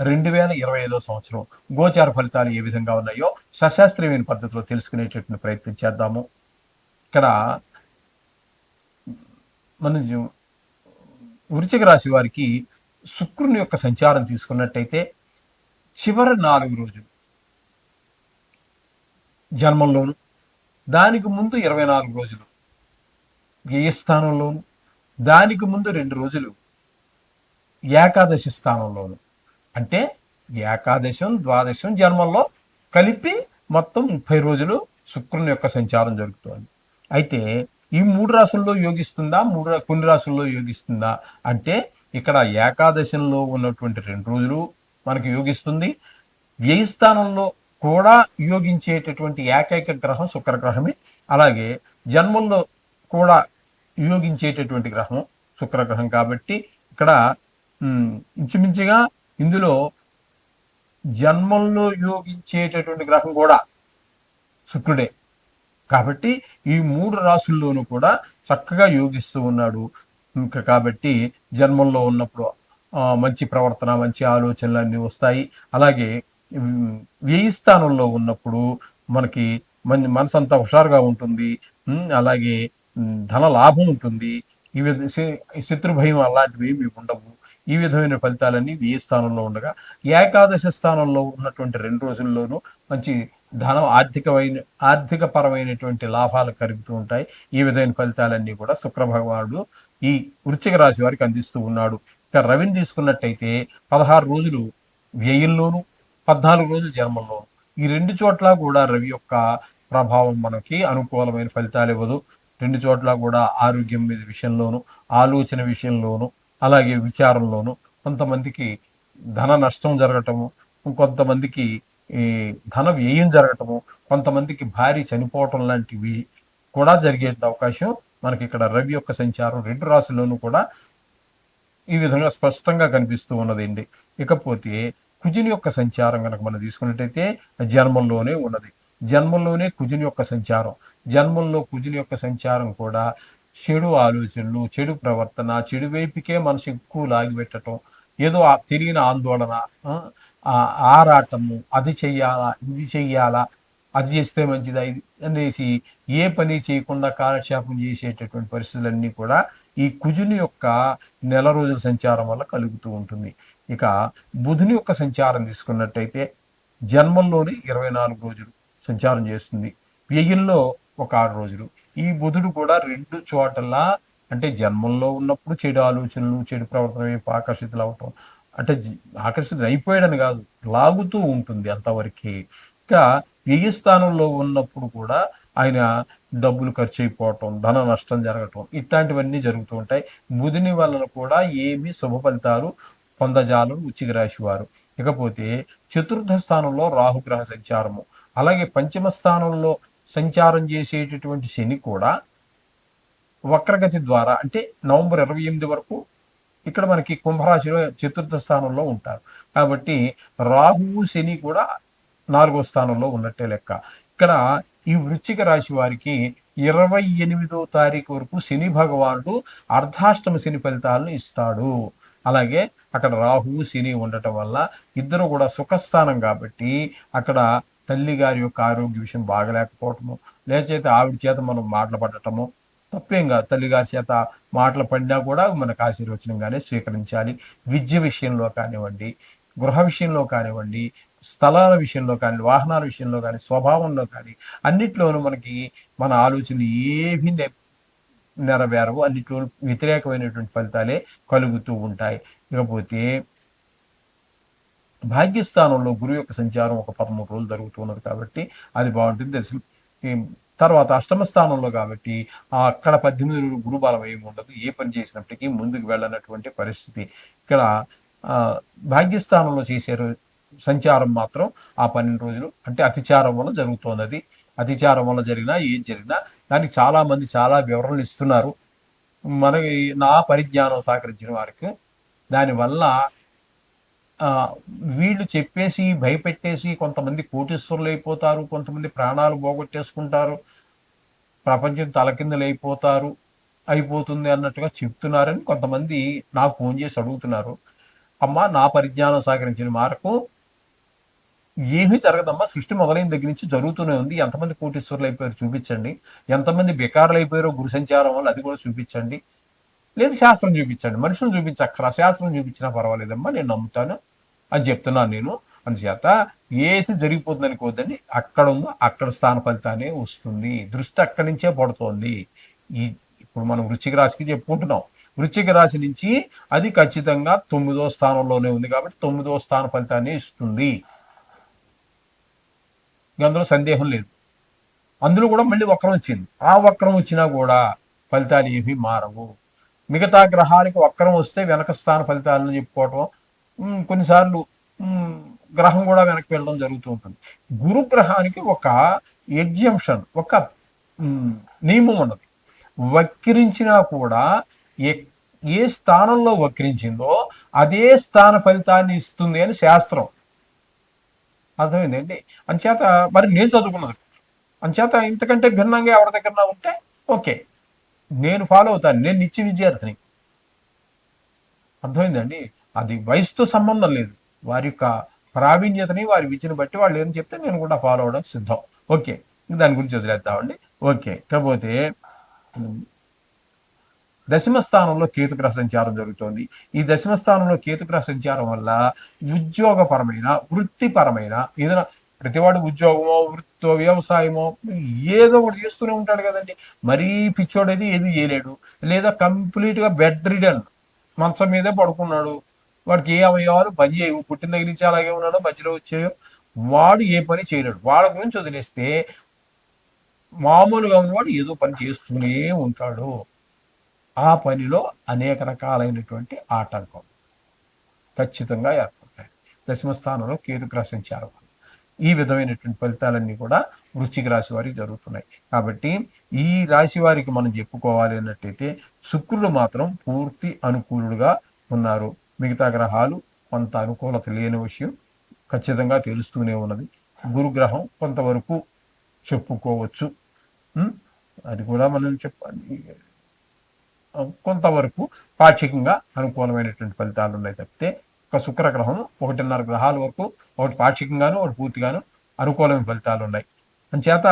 రెండు వేల ఇరవై ఐదో సంవత్సరం గోచార ఫలితాలు ఏ విధంగా ఉన్నాయో సశాస్త్రీయమైన పద్ధతిలో తెలుసుకునేటటువంటి ప్రయత్నం చేద్దాము. ఇక్కడ మన జీ- రాశి వారికి శుక్రుని యొక్క సంచారం తీసుకున్నట్టయితే చివరి నాలుగు రోజులు జన్మంలోను దానికి ముందు ఇరవై నాలుగు రోజులు ఏ స్థానంలోను దానికి ముందు రెండు రోజులు ఏకాదశి స్థానంలోను. అంటే ఏకాదశం ద్వాదశం జన్మంలో కలిపి మొత్తం ముప్పై రోజులు శుక్రుని యొక్క సంచారం జరుగుతోంది. అయితే ఈ మూడు రాసుల్లో యోగిస్తుందా? మూడు కొన్ని రాసుల్లో యోగిస్తుందా? అంటే ఇక్కడ ఏకాదశంలో ఉన్నటువంటి రెండు రోజులు మనకి యోగిస్తుంది. వ్యయ స్థానంలో కూడా యోగించేటటువంటి ఏకైక గ్రహం శుక్రగ్రహమే. అలాగే జన్మంలో కూడా యోగించేటటువంటి గ్రహం శుక్రగ్రహం కాబట్టి ఇక్కడ ఇంచుమించుగా ఇందులో జన్మంలో యోగించేటటువంటి గ్రహం కూడా శుక్రుడే. కాబట్టి ఈ మూడు రాసుల్లోనూ కూడా చక్కగా యోగిస్తూ ఉన్నాడు. ఇంకా కాబట్టి జన్మంలో ఉన్నప్పుడు ఆ, మంచి ప్రవర్తన మంచి ఆలోచనలు అన్నీ వస్తాయి. అలాగే వ్యయ స్థానంలో ఉన్నప్పుడు మనకి మన మనసంతా హుషారుగా ఉంటుంది. అలాగే ధన లాభం ఉంటుంది. ఈ శత్రుభయం అలాంటివి ఏమి ఉండవు. ఈ విధమైన ఫలితాలన్నీ వ్యయ స్థానంలో ఉండగా ఏకాదశ స్థానంలో ఉన్నటువంటి రెండు రోజుల్లోనూ మంచి ధనం ఆర్థికమైన ఆర్థిక పరమైనటువంటి లాభాలు కలుగుతూ ఉంటాయి. ఈ విధమైన ఫలితాలన్నీ కూడా శుక్రభగవానుడు ఈ వృశ్చిక రాశి వారికి అందిస్తూ ఉన్నాడు. ఇక రవిని తీసుకున్నట్టయితే పదహారు రోజులు వ్యయంలోను పద్నాలుగు రోజులు జన్మంలోను ఈ రెండు చోట్ల కూడా రవి యొక్క ప్రభావం మనకి అనుకూలమైన ఫలితాలు ఇవ్వదు. రెండు చోట్ల కూడా ఆరోగ్యం మీద విషయంలోను ఆలోచన విషయంలోను అలాగే విచారంలోను కొంతమందికి ధన నష్టం జరగటము కొంతమందికి ఈ ధన వ్యయం జరగటము కొంతమందికి భారీ చనిపోవటం లాంటివి కూడా జరిగే అవకాశం మనకి ఇక్కడ రవి యొక్క సంచారం రెండు రాశుల్లోనూ కూడా ఈ విధంగా స్పష్టంగా కనిపిస్తూ ఉన్నదండి. ఇకపోతే కుజుని యొక్క సంచారం కనుక మనం తీసుకున్నట్టయితే జన్మంలోనే ఉన్నది. జన్మంలోనే కుజుని యొక్క సంచారం. జన్మంలో కుజుని యొక్క సంచారం కూడా చెడు ఆలోచనలు చెడు ప్రవర్తన చెడు వైపుకే మనసు ఎక్కువ లాగిపెట్టడం ఏదో తిరిగిన తెలియని ఆందోళన ఆరాటము అది చెయ్యాలా ఇది చెయ్యాలా అది చేస్తే మంచిదా ఇది అనేసి ఏ పని చేయకుండా కాలక్షేపం చేసేటటువంటి పరిస్థితులన్నీ కూడా ఈ కుజుని యొక్క నెల రోజుల సంచారం వల్ల కలుగుతూ ఉంటుంది. ఇక బుధుని యొక్క సంచారం తీసుకున్నట్టయితే జన్మంలోనే ఇరవై నాలుగు రోజులు సంచారం చేస్తుంది. వెయ్యిల్లో ఒక ఆరు రోజులు. ఈ బుధుడు కూడా రెండు చోటల అంటే జన్మంలో ఉన్నప్పుడు చెడు ఆలోచనలు చెడు ప్రవర్తన వైపు ఆకర్షితులు అవటం అంటే ఆకర్షితులు అయిపోయాడని కాదు లాగుతూ ఉంటుంది అంతవరకు. ఇంకా వ్యయ స్థానంలో ఉన్నప్పుడు కూడా ఆయన డబ్బులు ఖర్చు అయిపోవటం ధన నష్టం జరగటం ఇట్లాంటివన్నీ జరుగుతూ ఉంటాయి. బుధుని వలన కూడా ఏమి శుభ ఫలితాలు పొందజాలు ఉచ్చిక రాశి వారు. ఇకపోతే చతుర్థ స్థానంలో రాహుగ్రహ సంచారము. అలాగే పంచమ స్థానంలో సంచారం చేసేటటువంటి శని కూడా వక్రగతి ద్వారా అంటే నవంబర్ ఇరవై ఎనిమిది వరకు ఇక్కడ మనకి కుంభరాశిలో చతుర్థ స్థానంలో ఉంటారు. కాబట్టి రాహువు శని కూడా నాలుగో స్థానంలో ఉన్నట్టే లెక్క. ఇక్కడ ఈ వృశ్చిక రాశి వారికి ఇరవై ఎనిమిదో తారీఖు వరకు శని భగవానుడు అర్ధాష్టమ శని ఫలితాలను ఇస్తాడు. అలాగే అక్కడ రాహువు శని ఉండటం వల్ల ఇద్దరు కూడా సుఖస్థానం కాబట్టి అక్కడ తల్లి గారి యొక్క ఆరోగ్య విషయం బాగలేకపోవటము లేచైతే ఆవిడ చేత మనం మాటలు పడటము తప్పేం కాదు. తల్లిగారి చేత మాటలు పడినా కూడా మనకు ఆశీర్వచనంగానే స్వీకరించాలి. విద్య విషయంలో కానివ్వండి గృహ విషయంలో కానివ్వండి స్థలాల విషయంలో కానీ వాహనాల విషయంలో కానీ స్వభావంలో కానీ అన్నిట్లోనూ మనకి మన ఆలోచనలు ఏవి నె- నెరవేరవు. అన్నిట్లోనూ వ్యతిరేకమైనటువంటి ఫలితాలే కలుగుతూ ఉంటాయి. ఇకపోతే భాగ్యస్థానంలో గురువు యొక్క సంచారం ఒక పదమూడు రోజులు జరుగుతున్నది కాబట్టి అది బాగుంటుంది. తెలుసు. తర్వాత అష్టమ స్థానంలో కాబట్టి అక్కడ పద్దెనిమిది రోజులు గురు బలం ఏమి ఉండదు. ఏ పని చేసినప్పటికీ ముందుకు వెళ్ళనటువంటి పరిస్థితి. ఇక్కడ భాగ్యస్థానంలో చేసే సంచారం మాత్రం ఆ పన్నెండు రోజులు అంటే అతిచారం వల్ల జరుగుతోంది అది అతిచారం వల్ల జరిగినా ఏం జరిగినా దానికి చాలా మంది చాలా వివరణలు ఇస్తున్నారు. మనకి నా పరిజ్ఞానం సహకరించిన వారికి దానివల్ల వీళ్ళు చెప్పేసి భయపెట్టేసి కొంతమంది కోటీశ్వరులు అయిపోతారు కొంతమంది ప్రాణాలు పోగొట్టేసుకుంటారు ప్రపంచం తలకిందులు అయిపోతారు అయిపోతుంది అన్నట్టుగా చెప్తున్నారని కొంతమంది నాకు ఫోన్ చేసి అడుగుతున్నారు. అమ్మ నా పరిజ్ఞానం సహకరించిన మేరకు ఏమీ జరగదమ్మా సృష్టి మొదలైన దగ్గర నుంచి జరుగుతూనే ఉంది. ఎంతమంది కోటీశ్వరులు అయిపోయారు చూపించండి. ఎంతమంది బికారులు అయిపోయారో గురు సంచారం వల్ల అది కూడా చూపించండి. లేదు శాస్త్రం చూపించండి. మనుషులు చూపించక్కరా శాస్త్రం చూపించినా పర్వాలేదమ్మా నేను నమ్ముతాను. అని చెప్తున్నాను నేను. అందుచేత ఏది జరిగిపోతుంది అనుకోవద్దండి అక్కడ ఉందో అక్కడ స్థాన ఫలితానే వస్తుంది. దృష్టి అక్కడి నుంచే పడుతోంది. ఈ ఇప్పుడు మనం వృశ్చిక రాశికి చెప్పుకుంటున్నాం. వృశ్చిక రాశి నుంచి అది ఖచ్చితంగా తొమ్మిదో స్థానంలోనే ఉంది కాబట్టి తొమ్మిదో స్థాన ఫలితాన్ని ఇస్తుంది. అందులో సందేహం లేదు. అందులో కూడా మళ్ళీ వక్రం వచ్చింది. ఆ వక్రం వచ్చినా కూడా ఫలితాలు ఏమీ మారవు. మిగతా గ్రహానికి వక్రం వస్తే వెనక స్థాన ఫలితాలను చెప్పుకోవటం కొన్నిసార్లు గ్రహం కూడా వెనక్కి వెళ్ళడం జరుగుతూ ఉంటుంది. గురు గ్రహానికి ఒక ఎగ్జంప్షన్ ఒక నియమం ఉన్నది. వక్రించినా కూడా ఏ ఏ స్థానంలో వక్రించిందో అదే స్థాన ఫలితాన్ని ఇస్తుంది అని శాస్త్రం. అర్థమైందండి? అంచేత మరి నేను చదువుకున్నాను. అంచేత ఇంతకంటే భిన్నంగా ఎవరి దగ్గర ఉంటే ఓకే. నేను ఫాలో అవుతాను. నేను నిత్య విద్యార్థిని. అర్థమైందండి? అది వయసుతో సంబంధం లేదు. వారి యొక్క ప్రావీణ్యతని వారి విద్యను బట్టి వాళ్ళు ఏం చెప్తే నేను కూడా ఫాలో అవడం సిద్ధం. ఓకే. దాని గురించి వదిలేద్దామండి. ఓకే. కాకపోతే దశమ స్థానంలో కేతుగ్రహ సంచారం జరుగుతోంది. ఈ దశమ స్థానంలో కేతుగ్రహ సంచారం వల్ల ఉద్యోగపరమైన వృత్తిపరమైన ఏదైనా ప్రతివాడు ఉద్యోగమో వృత్తో వ్యవసాయమో ఏదో ఒకటి చేస్తూనే ఉంటాడు కదండి. మరీ పిచ్చోడేది ఏది చేయలేడు. లేదా కంప్లీట్గా బెడ్ రిడన్ మంచం మీదే పడుకున్నాడు. వాడికి ఏ అవయవాలు పని చేయవు. పుట్టిన దగ్గర నుంచి అలాగే ఉన్నాడో మధ్యలో వచ్చాయో వాడు ఏ పని చేయలేడు. వాళ్ళ గురించి వదిలేస్తే మామూలుగా ఉన్నవాడు ఏదో పని చేస్తూనే ఉంటాడు. ఆ పనిలో అనేక రకాలైనటువంటి ఆటంకం ఖచ్చితంగా ఏర్పడతాయి. దశమస్థానంలో స్థానంలో కేతుగ్రహ ఈ విధమైనటువంటి ఫలితాలన్నీ కూడా వృశ్చిక రాశి వారికి జరుగుతున్నాయి. కాబట్టి ఈ రాశి వారికి మనం చెప్పుకోవాలి అన్నట్టయితే శుక్రుడు మాత్రం పూర్తి అనుకూలుడుగా ఉన్నారు. మిగతా గ్రహాలు కొంత అనుకూలత లేని విషయం ఖచ్చితంగా తెలుస్తూనే ఉన్నది. గురుగ్రహం కొంతవరకు చెప్పుకోవచ్చు. అది కూడా మనం చెప్పాలి. కొంతవరకు పాక్షికంగా అనుకూలమైనటువంటి ఫలితాలు ఉన్నాయి తప్పితే ఒక శుక్రగ్రహం ఒకటిన్నర గ్రహాల వరకు ఒకటి పాక్షికంగాను ఒకటి పూర్తిగాను అనుకూలమైన ఫలితాలు ఉన్నాయి. అంచేత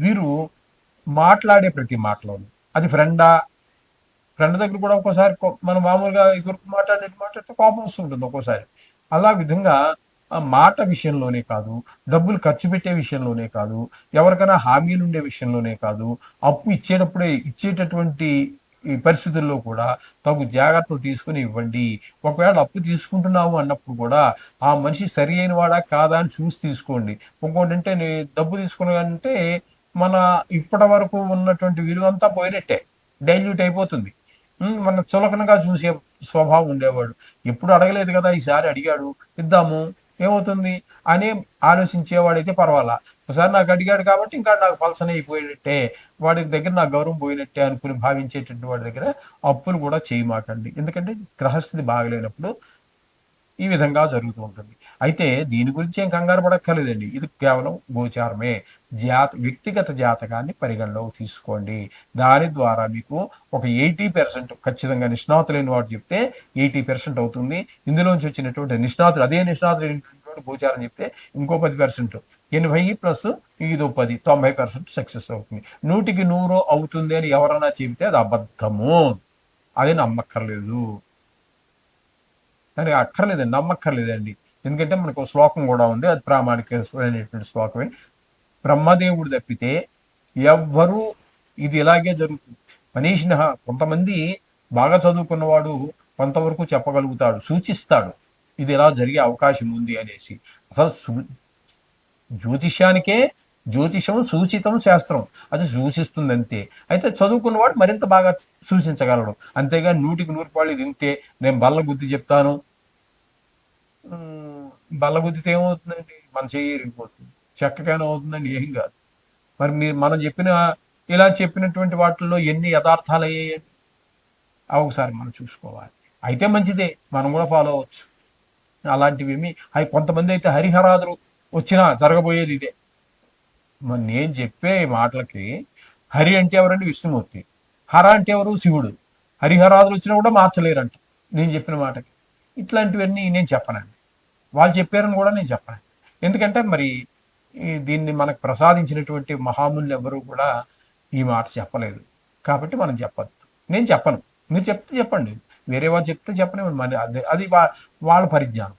వీరు మాట్లాడే ప్రతి మాటలోనూ అది ఫ్రెండా ఫ్రెండ్ దగ్గర కూడా ఒక్కోసారి మనం మామూలుగా ఎదురు మాట్లాడినట్టు మాట్లాడితే కోపం వస్తుంటుంది ఒక్కోసారి. అలా విధంగా ఆ మాట విషయంలోనే కాదు డబ్బులు ఖర్చు పెట్టే విషయంలోనే కాదు ఎవరికైనా హామీలు ఉండే విషయంలోనే కాదు అప్పు ఇచ్చేటప్పుడే ఇచ్చేటటువంటి ఈ పరిస్థితుల్లో కూడా తగు జాగ్రత్తలు తీసుకుని ఇవ్వండి. ఒకవేళ అప్పు తీసుకుంటున్నాము అన్నప్పుడు కూడా ఆ మనిషి సరి అయిన వాడా కాదా అని చూసి తీసుకోండి. ఇంకోటి అంటే డబ్బు తీసుకున్నానంటే మన ఇప్పటి వరకు ఉన్నటువంటి విలువ అంతా పోయినట్టే. డైల్యూట్ అయిపోతుంది. మన చులకనగా చూసే స్వభావం ఉండేవాడు. ఎప్పుడు అడగలేదు కదా ఈసారి అడిగాడు. ఇద్దాము ఏమవుతుంది? అని ఆలోచించేవాడైతే పర్వాలా. ఒకసారి నాకు అడిగాడు కాబట్టి ఇంకా నాకు పలసన అయిపోయినట్టే. వాడి దగ్గర నా గౌరవం పోయినట్టే అనుకుని భావించేటటువంటి వాడి దగ్గర అప్పులు కూడా చేయమాకండి. ఎందుకంటే గ్రహస్థితి బాగలేనప్పుడు ఈ విధంగా జరుగుతూ ఉంటుంది. అయితే దీని గురించి ఏం కంగారు పడక్కర్లేదండి. ఇది కేవలం గోచారమే. జాత వ్యక్తిగత జాతకాన్ని పరిగణలోకి తీసుకోండి. దాని ద్వారా మీకు ఒక ఎయిటీ పర్సెంట్ ఖచ్చితంగా నిష్ణాతులైన వాడు చెప్తే ఎయిటీ పర్సెంట్ అవుతుంది. ఇందులోంచి వచ్చినటువంటి నిష్ణాతులు అదే నిష్ణాతులు గోచారం చెప్తే ఇంకో పది పర్సెంట్. ఎనభై ప్లస్ ఇదో పది తొంభై పర్సెంట్ సక్సెస్ అవుతుంది. నూటికి నూరు అవుతుంది అని ఎవరైనా చెబితే అది అబద్ధము. అది నమ్మక్కర్లేదు. దానికి అక్కర్లేదండి నమ్మక్కర్లేదండి. ఎందుకంటే మనకు శ్లోకం కూడా ఉంది అది ప్రామాణికమైనటువంటి శ్లోకమే. బ్రహ్మదేవుడు తప్పితే ఎవ్వరూ ఇది ఇలాగే జరుగుతుంది. మనీషిన కొంతమంది బాగా చదువుకున్నవాడు కొంతవరకు చెప్పగలుగుతాడు సూచిస్తాడు ఇది ఇలా జరిగే అవకాశం ఉంది అనేసి. అసలు జ్యోతిష్యానికే జ్యోతిషం సూచితం శాస్త్రం. అది సూచిస్తుంది అంతే అయితే చదువుకున్నవాడు మరింత బాగా సూచించగలడు. అంతేగాని నూటికి నూరు పాళ్ళు తింటే నేను బల్ల బుద్ధి చెప్తాను బల్లగుద్దితే బల్ల గుద్దితే ఏమవుతుందండి మన చెయ్యి ఇరిగిపోతుంది. చెక్కకైనా అవుతుందండి ఏం కాదు. మరి మీరు మనం చెప్పిన ఇలా చెప్పినటువంటి వాటిల్లో ఎన్ని యథార్థాలు అయ్యాయండి అవి ఒకసారి మనం చూసుకోవాలి. అయితే మంచిదే. మనం కూడా ఫాలో అవ్వచ్చు. అలాంటివి ఏమి అవి కొంతమంది అయితే హరిహరాదులు వచ్చినా జరగబోయేది ఇదే. మరి నేను చెప్పే మాటలకి హరి అంటే ఎవరండి? విష్ణుమూర్తి. హర అంటే ఎవరు? శివుడు. హరిహరాదులు వచ్చినా కూడా మార్చలేరంట. నేను చెప్పిన మాటకి. ఇట్లాంటివన్నీ నేను చెప్పనండి. వాళ్ళు చెప్పారని కూడా నేను చెప్పను. ఎందుకంటే మరి దీన్ని మనకు ప్రసాదించినటువంటి మహాములు ఎవరు కూడా ఈ మాట చెప్పలేదు. కాబట్టి మనం చెప్పద్దు. నేను చెప్పను. మీరు చెప్తే చెప్పండి. వేరే వాళ్ళు చెప్తే చెప్పని మరి అది అది వా- వాళ్ళ పరిజ్ఞానం.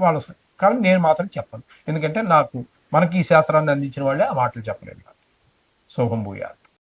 వాళ్ళ కానీ కాబట్టి నేను మాత్రం చెప్పను. ఎందుకంటే నాకు మనకి ఈ శాస్త్రాన్ని అందించిన వాళ్ళే ఆ మాటలు చెప్పలేదు శోభం భూయాలు